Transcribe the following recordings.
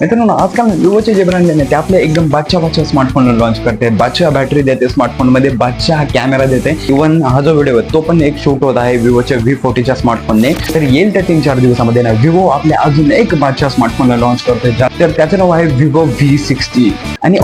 मित्रांनो आजकाल विवोचे जे ब्रँड आहेत ते आपले एकदम बादशा बादशा स्मार्टफोन लॉन्च करते. बादशा बॅटरी देते स्मार्टफोनमध्ये हा कॅमेरा देते. इव्हन हा जो व्हिडिओ आहे तो पण एक शूट होत आहे विवोच्या व्ही फोर्टीच्या स्मार्टफोनने तर येईल त्या तीन चार दिवसामध्ये ना विवो आपले अजून एक बादशा स्मार्टफोनला लॉन्च करतोय. तर त्याचं नाव आहे विवो व्ही सिक्स्टी आणि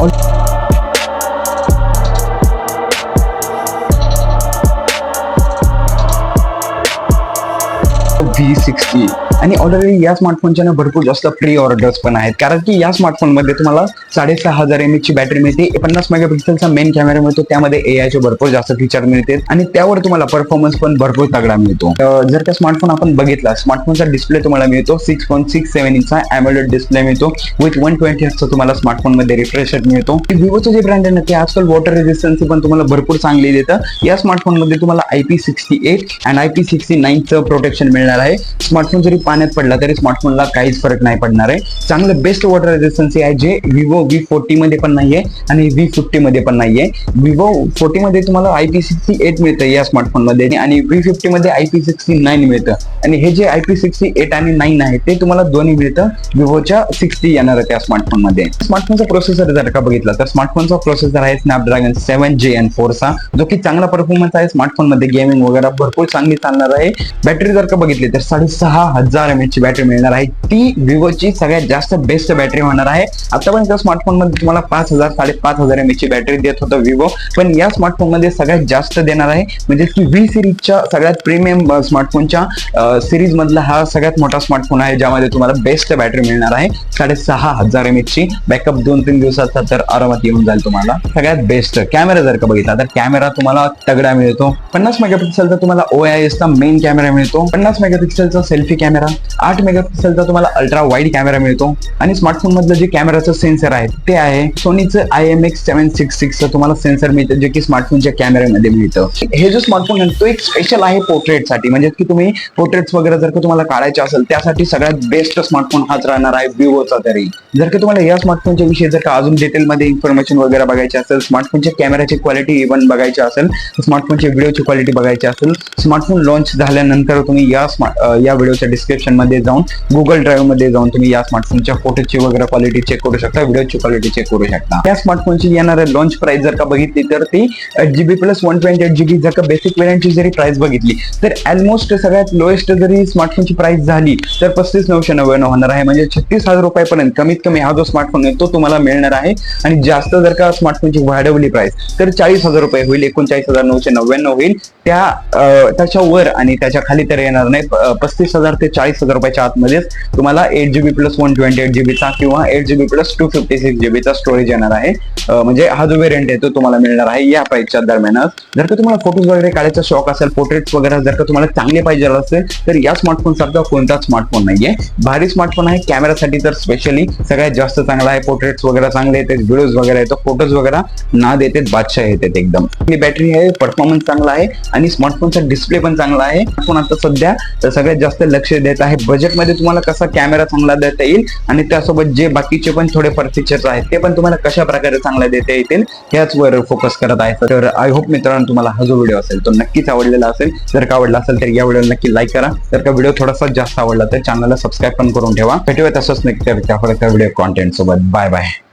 E ऑल- सिक्स्टी आणि ऑलरेडी या स्मार्टफोनच्या ना भरपूर जास्त प्री ऑर्डर्स पण आहेत. कारण की या स्मार्टफोनमध्ये तुम्हाला साडेसहा हजार एम ची बॅटरी मिळते. पन्नास मेगा पिक्सेलचा मेन कॅमेरा मिळतो. त्यामध्ये ए चे भरपूर जास्त फीचर मिळते. आणि त्यावर तुम्हाला परफॉर्मन्स पण भरपूर तगडा मिळतो. जर त्या स्मार्टफोन आपण बघितला स्मार्टफोनचा डिस्प्ले तुम्हाला मिळतो. सिक्स पॉईंट सिक्स सेव्हन इंचचा अॅमोलेड डिस्प्ले मिळतो. विथ वन ट्वेंटी तुम्हाला स्मार्टफोनमध्ये रिफ्रेश मिळतो. विवोचं जे ब्रँड आहे ना ते आजकाल वॉटर रेजिस्टन्सी पण तुम्हाला भरपूर चांगली देतं. या स्मार्टफोनमध्ये तुम्हाला I P sixty eight and I P sixty नाईनचं protection मिळणार आहे. स्मार्टफोन जरी पाण्यात पडला तरी स्मार्टफोनला काहीच फरक नाही पडणार आहे. चांगलं बेस्ट वॉटर रेजिस्टन्सी आहे जे विवो व्ही फोर्टी मध्ये पण नाहीये आणि व्ही फिफ्टी मध्ये पण नाहीये. विवो फोर्टी मध्ये तुम्हाला आय पी सिक्स्टी एट मिळतं या स्मार्टफोनमध्ये आणि व्ही फिफ्टी मध्ये आय पी सिक्स्टी नाईन मिळतं. आणि हे जे आय पी सिक्स्टी एट आणि नाईन आहे ते तुम्हाला दोन्ही मिळतं. विवोच्या सिक्स्टी येणार आहे त्या स्मार्टफोनमध्ये स्मार्टफोनचा प्रोसेसर जर का बघितला तर स्मार्टफोनचा प्रोसेसर आहे स्नॅपड्रॅगन सेव्हन जे एन फोरचा जो की चांगला परफॉर्मन्स आहे स्मार्टफोनमध्ये गेमिंग वगैरे भरपूर चांगली चालणार आहे. बॅटरी जर का बघितली तर साडेसहा हजार एम ची बॅटरी मिळणार आहे. ती विवोची सगळ्यात जास्त बेस्ट बॅटरी होणार आहे. आतापर्यंत स्मार्टफोनमध्ये तुम्हाला पाच हजार साडेपाच हजार एम ची बॅटरी देत होतं विवो पण या स्मार्टफोनमध्ये सगळ्यात जास्त देणार आहे. म्हणजे की व्ही सिरीजच्या सगळ्यात प्रीमियम स्मार्टफोनच्या सिरीज मधला हा सगळ्यात मोठा स्मार्टफोन आहे ज्यामध्ये तुम्हाला बेस्ट बॅटरी मिळणार आहे. साडेसहा हजार एम ची. बॅकअप दोन तीन दिवसाचा तर आरामात येऊन जाईल तुम्हाला. सगळ्यात बेस्ट कॅमेरा जर का बघितला तर कॅमेरा तुम्हाला तगडा मिळतो. पन्नास मेगापिक्सेलचा तुम्हाला ओ आय चा मेन कॅमेरा मिळतो. पन्नास मेगापिक्सेलचा सेल्फी कॅमेरा आठ मेगापिक्सलचा तुम्हाला अल्ट्रा वाईड कॅमेरा मिळतो. आणि स्मार्टफोन मधलं जे कॅमेराचं सेन्सर आहे ते आहे सोनीचं I M X seven six सिक्सचं तुम्हाला सेन्सर मिळतं जे की स्मार्टफोनच्या कॅमेऱ्यामध्ये मिळतं. हे जो स्मार्टफोन आहे तो एक स्पेशल आहे पोर्ट्रेटसाठी म्हणजे की तुम्ही पोर्ट्रेट्स वगैरे जर का तुम्हाला काढायचे असेल त्यासाठी सगळ्यात बेस्ट स्मार्टफोन हाच राहणार आहे विवोचा तरी. जर का तुम्हाला या स्मार्टफोनच्या विषयी जर का अजून डिटेलमध्ये इन्फॉर्मेशन वगैरे बघायची असेल स्मार्टफोनच्या कॅमेऱ्याची क्वालिटी इव्हन बघायची असेल स्मार्टफोनच्या व्हिडिओची क्वालिटी बघायची असेल स्मार्टफोन लॉन्च झाल्यानंतर तुम्ही या स्मार्ट या व्हिडिओच्या डिस्क्रिप्शनमध्ये जाऊन गुगल ड्राईव्हमध्ये जाऊन तुम्ही या स्मार्टफोनच्या फोटोची वगैरे क्वालिटी चेक करू शकता व्हिडिओची क्वालिटी चेक करू शकता. या स्मार्टफोनची येणारे लॉन्च प्राइस जर का बघितली तर ती GB plus one twenty eight GB जर का बेसिक वेरियंटची जरी प्राइस बघितली तर ऑलमोस्ट सगळ्यात लोएस्ट जरी स्मार्टफोनची प्राइस झाली तर पस्तीस नऊशे नव्याण्णव होणार आहे. म्हणजे छत्तीस हजार रुपयापर्यंत कमीत कमी हा जो स्मार्टफोन आहे तो तुम्हाला मिळणार आहे. आणि जास्त जर का स्मार्टफोनची वाढवली प्राइस तर चाळीस हजार रुपये होईल एकोणचाळीस हजार नऊशे नव्याण्णव होईल. त्या त्याच्या वर आणि त्याच्याखाली तर येणार नाही. पस्तीस हजार ते चाळीस हजार रुपयाच्या आतमध्येच तुम्हाला eight GB plus one twenty eight जीबीचा किंवा eight GB plus two fifty six जीबीचा storage येणार आहे. म्हणजे हा जो वेरियंट आहे तो तुम्हाला मिळणार आहे या प्राईसच्या दरम्यानच जर का तुम्हाला फोटोज वगैरे काढायचा शॉक असेल पोर्ट्रेट्स वगैरे जर का तुम्हाला चांगले पाहिजे असेल तर या स्मार्टफोन सारखा कोणताच स्मार्टफोन नाहीये. भारी स्मार्टफोन आहे कॅमेरासाठी तर स्पेशली सगळ्यात जास्त चांगला आहे पोर्ट्रेट्स वगैरे चांगले येतात व्हिडिओज वगैरे येतो फोटोज वगैरे ना देतात बादशाह येतात एकदम. बॅटरी आहे परफॉर्मन्स चांगला आहे आणि स्मार्टफोनचा डिस्प्ले पण चांगला आहे. पण आता सध्या सगळ्यात जास्त लक्ष देत आहे. बजेटमध्ये तुम्हाला कसा कॅमेरा चांगला देता येईल आणि त्यासोबत जे बाकीचे पण थोडेफार फीचर्स आहेत ते पण तुम्हाला कशा प्रकारे चांगला देता येतील ह्याचवर फोकस करत आहे. तर आय होप मित्रांनो तुम्हाला हा जो व्हिडिओ असेल तो नक्कीच आवडलेला असेल. जर का आवडला असेल तर या व्हिडिओला नक्की लाईक करा. जर का व्हिडिओ थोडासा जास्त आवडला तर चॅनलला सबस्क्राईब पण करून ठेवा. भेटूया तसंच नक्की त्या व्हिडिओ कॉन्टेंट सोबत. Bye bye